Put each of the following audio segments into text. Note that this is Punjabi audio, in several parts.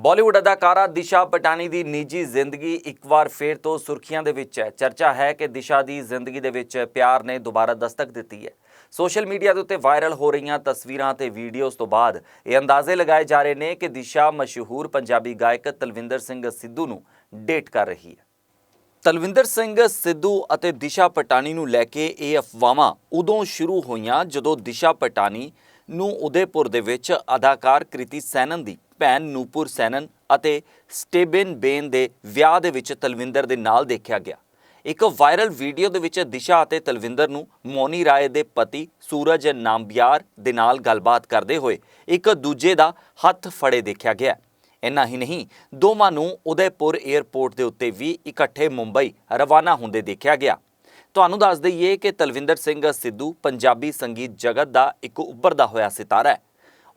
ਬਾਲੀਵੁੱਡ ਅਦਾਕਾਰਾ ਦਿਸ਼ਾ ਪਟਾਨੀ ਦੀ ਨਿੱਜੀ ਜ਼ਿੰਦਗੀ ਇੱਕ ਵਾਰ ਫੇਰ ਤੋਂ ਸੁਰਖੀਆਂ ਦੇ ਵਿੱਚ ਹੈ। ਚਰਚਾ ਹੈ ਕਿ ਦਿਸ਼ਾ ਦੀ ਜ਼ਿੰਦਗੀ ਦੇ ਵਿੱਚ ਪਿਆਰ ਨੇ ਦੁਬਾਰਾ ਦਸਤਕ ਦਿੱਤੀ ਹੈ। ਸੋਸ਼ਲ ਮੀਡੀਆ ਦੇ ਉੱਤੇ ਵਾਇਰਲ ਹੋ ਰਹੀਆਂ ਤਸਵੀਰਾਂ ਤੇ ਵੀਡੀਓਜ਼ ਤੋਂ ਬਾਅਦ ਇਹ ਅੰਦਾਜ਼ੇ ਲਗਾਏ ਜਾ ਰਹੇ ਨੇ ਕਿ ਦਿਸ਼ਾ ਮਸ਼ਹੂਰ ਪੰਜਾਬੀ ਗਾਇਕ ਤਲਵਿੰਦਰ ਸਿੰਘ ਸਿੱਧੂ ਨੂੰ ਡੇਟ ਕਰ ਰਹੀ ਹੈ। ਤਲਵਿੰਦਰ ਸਿੰਘ ਸਿੱਧੂ ਅਤੇ ਦਿਸ਼ਾ ਪਟਾਨੀ ਨੂੰ ਲੈ ਕੇ ਇਹ ਅਫਵਾਹਾਂ ਉਦੋਂ ਸ਼ੁਰੂ ਹੋਈਆਂ ਜਦੋਂ ਦਿਸ਼ਾ ਪਟਾਨੀ ਨੂੰ ਉਦੈਪੁਰ ਦੇ ਵਿੱਚ ਅਦਾਕਾਰ ਕ੍ਰਿਤੀ ਸੈਨਨ ਦੀ ਭੈਣ ਨੂਪੁਰ ਸੈਨਨ ਅਤੇ ਸਟੇਬਨ ਬੇਨ ਦੇ ਵਿਆਹ ਦੇ ਵਿੱਚ ਤਲਵਿੰਦਰ ਦੇ ਨਾਲ ਦੇਖਿਆ ਗਿਆ। ਇੱਕ ਵਾਇਰਲ ਵੀਡੀਓ ਦੇ ਵਿੱਚ ਦਿਸ਼ਾ ਅਤੇ ਤਲਵਿੰਦਰ ਨੂੰ ਮੋਨੀ ਰਾਏ ਦੇ ਪਤੀ ਸੂਰਜ ਨਾਮਬਿਆਰ ਦੇ ਨਾਲ ਗੱਲਬਾਤ ਕਰਦੇ ਹੋਏ ਇੱਕ ਦੂਜੇ ਦਾ ਹੱਥ ਫੜੇ ਦੇਖਿਆ ਗਿਆ। ਇੰਨਾ ਹੀ ਨਹੀਂ, ਦੋਵਾਂ ਨੂੰ ਉਦੈਪੁਰ 에ਅਰਪੋਰਟ ਦੇ ਉੱਤੇ ਵੀ ਇਕੱਠੇ ਮੁੰਬਈ ਰਵਾਨਾ ਹੁੰਦੇ ਦੇਖਿਆ ਗਿਆ। ਤੁਹਾਨੂੰ ਦੱਸ ਦਈਏ ਕਿ ਤਲਵਿੰਦਰ ਸਿੰਘ ਸਿੱਧੂ ਪੰਜਾਬੀ ਸੰਗੀਤ ਜਗਤ ਦਾ ਇੱਕ ਉੱਭਰਦਾ ਹੋਇਆ ਸਿਤਾਰਾ ਹੈ।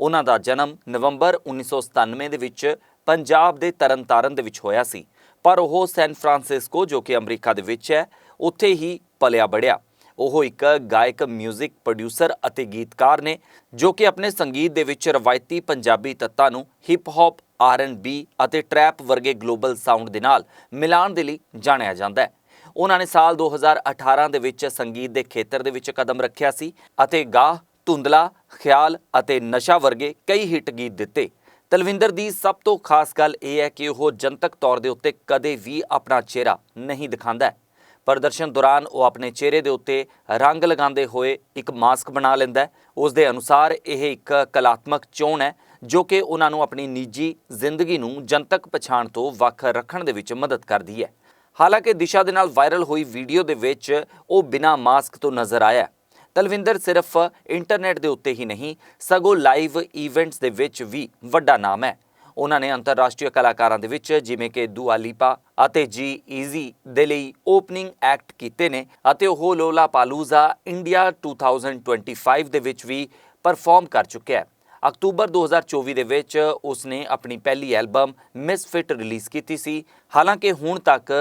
ਉਹਨਾਂ ਦਾ ਜਨਮ ਨਵੰਬਰ 1997 ਦੇ ਵਿੱਚ ਪੰਜਾਬ ਦੇ ਤਰਨਤਾਰਨ ਦੇ ਵਿੱਚ ਹੋਇਆ ਸੀ। ਪਰ ਉਹ ਸੈਨ ਫਰਾਂਸਿਸਕੋ, ਜੋ ਕਿ ਅਮਰੀਕਾ ਦੇ ਵਿੱਚ ਹੈ, ਉੱਥੇ ਹੀ ਪਲਿਆ ਬੜਿਆ। ਉਹ ਇੱਕ ਗਾਇਕ 뮤직 ਪ੍ਰੋਡਿਊਸਰ ਅਤੇ ਗੀਤਕਾਰ ਨੇ, ਜੋ ਕਿ ਆਪਣੇ ਸੰਗੀਤ ਦੇ ਵਿੱਚ ਰਵਾਇਤੀ ਪੰਜਾਬੀ ਤੱਤਾਂ ਨੂੰ ਹਿਪ ਹੌਪ ਆਰ&ਬੀ ਅਤੇ ਟਰੈਪ ਵਰਗੇ ਗਲੋਬਲ ਸਾਊਂਡ ਦੇ ਨਾਲ ਮਿਲਾਉਣ ਦੇ ਲਈ ਜਾਣਿਆ ਜਾਂਦਾ ਹੈ। ਉਹਨਾਂ ਨੇ ਸਾਲ 2018 ਦੇ ਵਿੱਚ ਸੰਗੀਤ ਦੇ ਖੇਤਰ ਦੇ ਵਿੱਚ ਕਦਮ ਰੱਖਿਆ ਸੀ ਅਤੇ ਗਾਹ ਧੁੰਦਲਾ, ਖਿਆਲ ਅਤੇ ਨਸ਼ਾ ਵਰਗੇ ਕਈ ਹਿੱਟ ਗੀਤ ਦਿੱਤੇ। ਤਲਵਿੰਦਰ ਦੀ ਸਭ ਤੋਂ ਖਾਸ ਗੱਲ ਇਹ ਹੈ ਕਿ ਉਹ ਜਨਤਕ ਤੌਰ ਦੇ ਉੱਤੇ ਕਦੇ ਵੀ ਆਪਣਾ ਚਿਹਰਾ ਨਹੀਂ ਦਿਖਾਉਂਦਾ ਹੈ। ਪ੍ਰਦਰਸ਼ਨ ਦੌਰਾਨ ਉਹ ਆਪਣੇ ਚਿਹਰੇ ਦੇ ਉੱਤੇ ਰੰਗ ਲਗਾਉਂਦੇ ਹੋਏ ਇੱਕ ਮਾਸਕ ਬਣਾ ਲੈਂਦਾ ਹੈ। ਉਸ ਦੇ ਅਨੁਸਾਰ ਇਹ ਇੱਕ ਕਲਾਤਮਕ ਚੋਣ ਹੈ, ਜੋ ਕਿ ਉਹਨਾਂ ਨੂੰ ਆਪਣੀ ਨਿੱਜੀ ਜ਼ਿੰਦਗੀ ਨੂੰ ਜਨਤਕ ਪਛਾਣ ਤੋਂ ਵੱਖ ਰੱਖਣ ਦੇ ਵਿੱਚ ਮਦਦ ਕਰਦੀ ਹੈ। ਹਾਲਾਂਕਿ ਦਿਸ਼ਾ ਦੇ ਨਾਲ ਵਾਇਰਲ ਹੋਈ ਵੀਡੀਓ ਦੇ ਵਿੱਚ ਉਹ ਬਿਨਾਂ ਮਾਸਕ ਤੋਂ ਨਜ਼ਰ ਆਇਆ ਤਲਵਿੰਦਰ ਸਿਰਫ ਇੰਟਰਨੈਟ ਦੇ ਉੱਤੇ ਹੀ ਨਹੀਂ, ਸਗੋਂ ਲਾਈਵ ਇਵੈਂਟਸ ਦੇ ਵਿੱਚ ਵੀ ਵੱਡਾ ਨਾਮ ਹੈ। ਉਹਨਾਂ ਨੇ ਅੰਤਰਰਾਸ਼ਟਰੀ ਕਲਾਕਾਰਾਂ ਦੇ ਵਿੱਚ ਜਿਵੇਂ ਕਿ ਦੂਆ ਲੀਪਾ ਅਤੇ ਜੀ ਈਜ਼ੀ ਦੇ ਲਈ ਓਪਨਿੰਗ ਐਕਟ ਕੀਤੇ ਨੇ ਅਤੇ ਉਹ ਲੋਲਾ ਪਾਲੂਜ਼ਾ ਇੰਡੀਆ 2025 ਦੇ ਵਿੱਚ ਵੀ ਪਰਫਾਰਮ ਕਰ ਚੁੱਕਿਆ ਹੈ। ਅਕਤੂਬਰ 2024 ਦੇ ਵਿੱਚ ਉਸਨੇ ਆਪਣੀ ਪਹਿਲੀ ਐਲਬਮ ਮਿਸ ਮਿਸਫਿਟ ਰਿਲੀਜ਼ ਕੀਤੀ ਸੀ। ਹਾਲਾਂਕਿ ਹੁਣ ਤੱਕ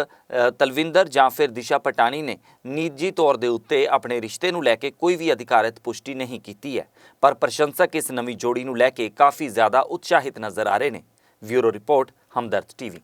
ਤਲਵਿੰਦਰ ਜਾਂ ਫਿਰ ਦਿਸ਼ਾ ਪਟਾਣੀ ਨੇ ਨਿੱਜੀ ਤੌਰ ਦੇ ਉੱਤੇ ਆਪਣੇ ਰਿਸ਼ਤੇ ਨੂੰ ਲੈ ਕੇ ਕੋਈ ਵੀ ਅਧਿਕਾਰਤ ਪੁਸ਼ਟੀ ਨਹੀਂ ਕੀਤੀ ਹੈ। ਪਰ ਪ੍ਰਸ਼ੰਸਕ ਇਸ ਨਵੀਂ ਜੋੜੀ ਨੂੰ ਲੈ ਕੇ ਕਾਫੀ ਜ਼ਿਆਦਾ ਉਤਸ਼ਾਹਿਤ ਨਜ਼ਰ ਆ ਰਹੇ ਨੇ। Bureau report, Hamdard TV.